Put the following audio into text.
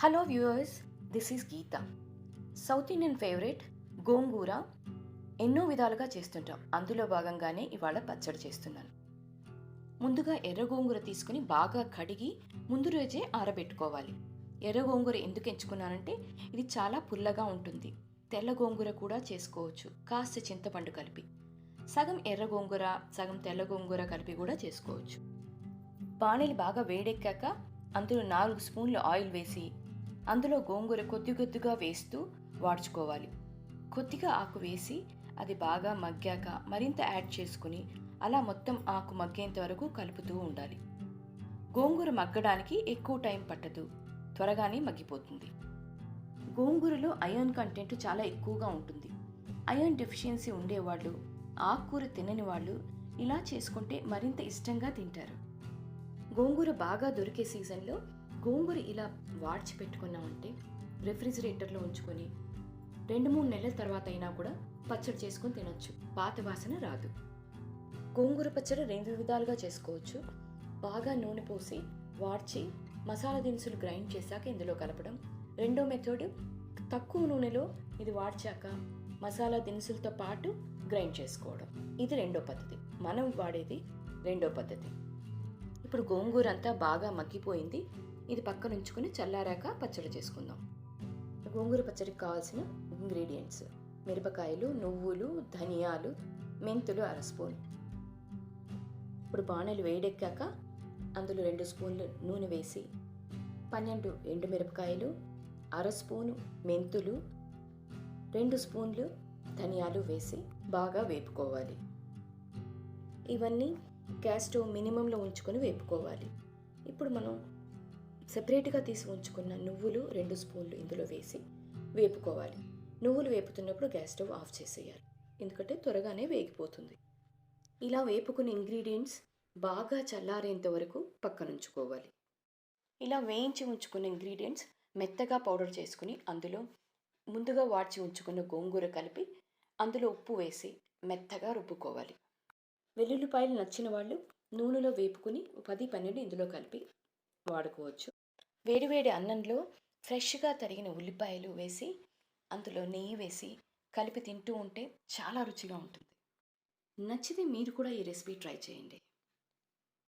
Hello viewers this is Geetha south Indian favourite gongura ఎన్నో విధాలుగా చేస్తుంటాం. అందులో భాగంగానే ఇవాళ పచ్చడి చేస్తున్నాను. ముందుగా ఎర్ర గోంగూర తీసుకుని బాగా కడిగి ముందు రోజే ఆరబెట్టుకోవాలి. ఎర్ర గోంగూర ఎందుకు ఎంచుకున్నానంటే ఇది చాలా పుల్లగా ఉంటుంది. తెల్ల గోంగూర కూడా చేసుకోవచ్చు. కాస్త చింతపండు కలిపి. సగం ఎర్ర గోంగూర సగం తెల్ల గోంగూర కలిపి కూడా చేసుకోవచ్చు. బాణీలు బాగా వేడెక్కాక అందులో నాలుగు స్పూన్లు ఆయిల్ వేసి అందులో గోంగూర కొద్ది కొద్దిగా వేస్తూ వాడ్చుకోవాలి. కొద్దిగా ఆకు వేసి అది బాగా మగ్గాక మరింత యాడ్ చేసుకుని అలా మొత్తం ఆకు మగ్గేంత వరకు కలుపుతూ ఉండాలి. గోంగూర మగ్గడానికి ఎక్కువ టైం పట్టదు. త్వరగానే మగ్గిపోతుంది. గోంగూరలో అయాన్ కంటెంట్ చాలా ఎక్కువగా ఉంటుంది. అయాన్ డెఫిషియన్సీ ఉండేవాళ్ళు ఆకుకూర తినని వాళ్ళు ఇలా చేసుకుంటే మరింత ఇష్టంగా తింటారు. గోంగూర బాగా దొరికే సీజన్లో గోంగూర ఇలా వాడ్చి పెట్టుకున్నామంటే రెఫ్రిజిరేటర్లో ఉంచుకొని రెండు మూడు నెలల తర్వాత అయినా కూడా పచ్చడి చేసుకొని తినొచ్చు. పాత వాసన రాదు. గోంగూర పచ్చడి రెండు విధాలుగా చేసుకోవచ్చు. బాగా నూనె పోసి వాడ్చి మసాలా దినుసులు గ్రైండ్ చేశాక ఇందులో కలపడం. రెండో మెథడ్ తక్కువ నూనెలో ఇది వాడ్చాక మసాలా దినుసులతో పాటు గ్రైండ్ చేసుకోవడం. ఇది రెండో పద్ధతి. మనం వాడేది రెండో పద్ధతి. ఇప్పుడు గోంగూర అంతా బాగా మగ్గిపోయింది. ఇది పక్కన ఉంచుకొని చల్లారాక పచ్చడి చేసుకుందాం. గోంగూర పచ్చడికి కావాల్సిన ఇంగ్రీడియంట్స్ మిరపకాయలు నువ్వులు ధనియాలు మెంతులు అర స్పూన్. ఇప్పుడు బాణలు వేడెక్కాక అందులో రెండు స్పూన్లు నూనె వేసి పన్నెండు ఎండుమిరపకాయలు అర స్పూను మెంతులు రెండు స్పూన్లు ధనియాలు వేసి బాగా వేపుకోవాలి. ఇవన్నీ గ్యాస్ స్టవ్ మినిమంలో ఉంచుకొని వేపుకోవాలి. ఇప్పుడు మనం సెపరేట్గా తీసి ఉంచుకున్న నువ్వులు రెండు స్పూన్లు ఇందులో వేసి వేపుకోవాలి. నువ్వులు వేపుతున్నప్పుడు గ్యాస్ స్టవ్ ఆఫ్ చేసేయాలి. ఎందుకంటే త్వరగానే వేగిపోతుంది. ఇలా వేపుకున్న ఇంగ్రీడియంట్స్ బాగా చల్లారేంత వరకు పక్కనుంచుకోవాలి ఇలా వేయించి ఉంచుకున్న ఇంగ్రీడియంట్స్ మెత్తగా పౌడర్ చేసుకుని అందులో ముందుగా వాడ్చి ఉంచుకున్న గోంగూర కలిపి అందులో ఉప్పు వేసి మెత్తగా రుబ్బుకోవాలి. వెల్లుల్లిపాయలు నచ్చిన వాళ్ళు నూనెలో వేపుకుని పది పన్నెండు ఇందులో కలిపి వాడుకోవచ్చు. వేడివేడి అన్నంలో ఫ్రెష్గా తరిగిన ఉల్లిపాయలు వేసి అందులో నెయ్యి వేసి కలిపి తింటూ ఉంటే చాలా రుచిగా ఉంటుంది. నచ్చితే మీరు కూడా ఈ రెసిపీ ట్రై చేయండి.